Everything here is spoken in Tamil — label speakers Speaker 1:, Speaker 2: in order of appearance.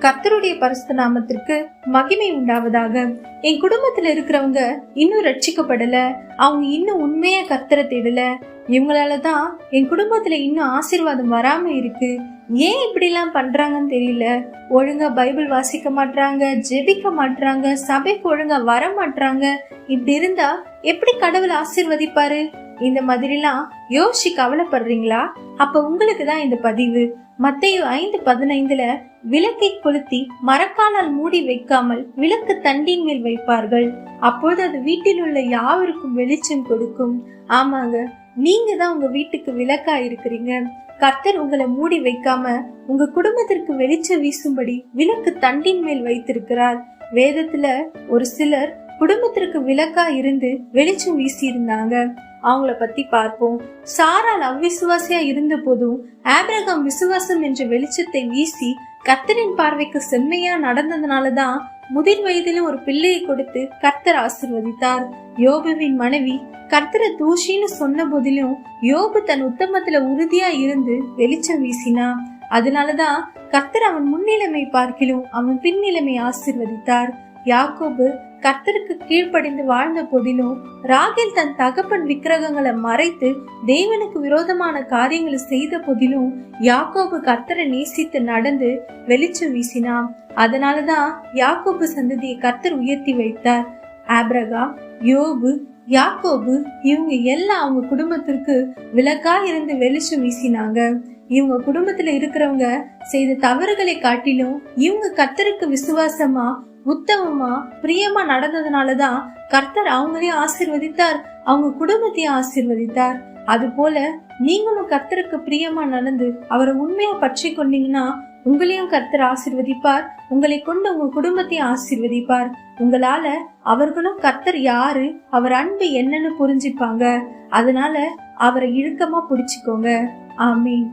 Speaker 1: கர்த்தருடைய பரிசுத்த நாமத்திற்கு மகிமை உண்டாவதாக. என் குடும்பத்துல இருக்கிறவங்க இன்னும் ரட்சிக்கப்படல. அவங்க இன்னும் உண்மையா கர்த்தரை தேடல. இவங்களாலதான் என் குடும்பத்துல இன்னும் ஆசீர்வாதம் வராம இருக்கு. ஏன் இப்படி எல்லாம் பண்றாங்கன்னு தெரியல. ஒழுங்கா பைபிள் வாசிக்க மாட்றாங்க ஜெபிக்க மாட்றாங்க சபைக்கு ஒழுங்கா வர மாட்டாங்க இப்படி இருந்தா எப்படி கடவுள் ஆசீர்வதிப்பாரு? இந்த மாதிரிலாம் யோசிச்சு கவலைப்படுறீங்களா? அப்ப உங்களுக்கு தான் இந்த பதிவு. மத்தேயு ஐந்து பதினைந்துல விளக்கை கொளுத்தி மரக்காலால் மூடி வைக்காமல் விளக்கு தண்டின் மேல் வைப்பார்கள். அப்போது அது வீட்டில் உள்ள யாவருக்கும் வெளிச்சம் கொடுக்கும். ஆமாங்க நீங்க தான் உங்க வீட்டுக்கு விளக்கா இருக்கிறீங்க. கர்த்தர் உங்களை மூடி வைக்காம உங்க குடும்பத்திற்கு வெளிச்சம் வீசும்படி விளக்கு தண்டின் மேல் வைத்திருக்கிறார். வேதத்துல ஒரு சிலர் குடும்பத்திற்கு விளக்கா இருந்து வெளிச்சம் வீசி இருந்தாங்க அவங்கள பத்தி பார்ப்போம். சாரால் அவ்விசுவாசியா இருந்த போதும் ஆபிரகாம் விசுவாசம் என்ற வெளிச்சத்தை வீசி கர்த்தரின் பார்வைக்கு செம்மையா நடந்ததுனாலதான் முதிர் வயதிலும் ஒரு பிள்ளையை கொடுத்து கர்த்தர் ஆசிர்வதித்தார். யோபுவின் மனைவி கர்த்தரை தூஷின்னு சொன்ன போதிலும் யோபு தன் உத்தமத்துல உறுதியா இருந்து வெளிச்சம் வீசினா. அதனாலதான் கர்த்தர் அவன் முன்னிலைமை பார்க்கிலும் அவன் பின்னிலைமை ஆசிர்வதித்தார். யாக்கோபு கர்த்தருக்கு கீழ்ப்படிந்து வாழ்ந்த போதிலும் ராகேல் தன் தகப்பன் விக்கிரகங்களை மறைத்து தேவனுக்கு விரோதமான காரியங்களை செய்த போதிலும் யாக்கோபு கர்த்தரை நேசித்து நடந்து வெளிச்சம் வீசினான். அதனாலதான் யாக்கோபு சந்ததியை கர்த்தர் உயர்த்தி வைத்தார். ஆப்ரகாம் யோபு யாக்கோபு இவங்க எல்லாம் அவங்க குடும்பத்திற்கு விளக்கா இருந்து வெளிச்சம் வீசினாங்க. இவங்க குடும்பத்துல இருக்கிறவங்க செய்த தவறுகளை காட்டிலும் இவங்க கத்தருக்கு விசுவாசமா உத்தமமா பிரியமா நடந்ததுனாலதான் கர்த்தர் அவங்களையும் ஆசிர்வதித்தார் அவங்க குடும்பத்தையும் ஆசிர்வதித்தார். அது போல நீங்களும் கர்த்தருக்கு பிரியமா நடந்து அவரை உண்மையா பற்றி கொண்டீங்கன்னா உங்களையும் கர்த்தர் ஆசிர்வதிப்பார் உங்களை கொண்டு உங்க குடும்பத்தையும் ஆசிர்வதிப்பார். உங்களால அவர்களும் கர்த்தர் யாரு அவர் அன்பு என்னன்னு புரிஞ்சுப்பாங்க. அதனால அவரை இழுக்கமா பிடிச்சுக்கோங்க. ஆமீன்.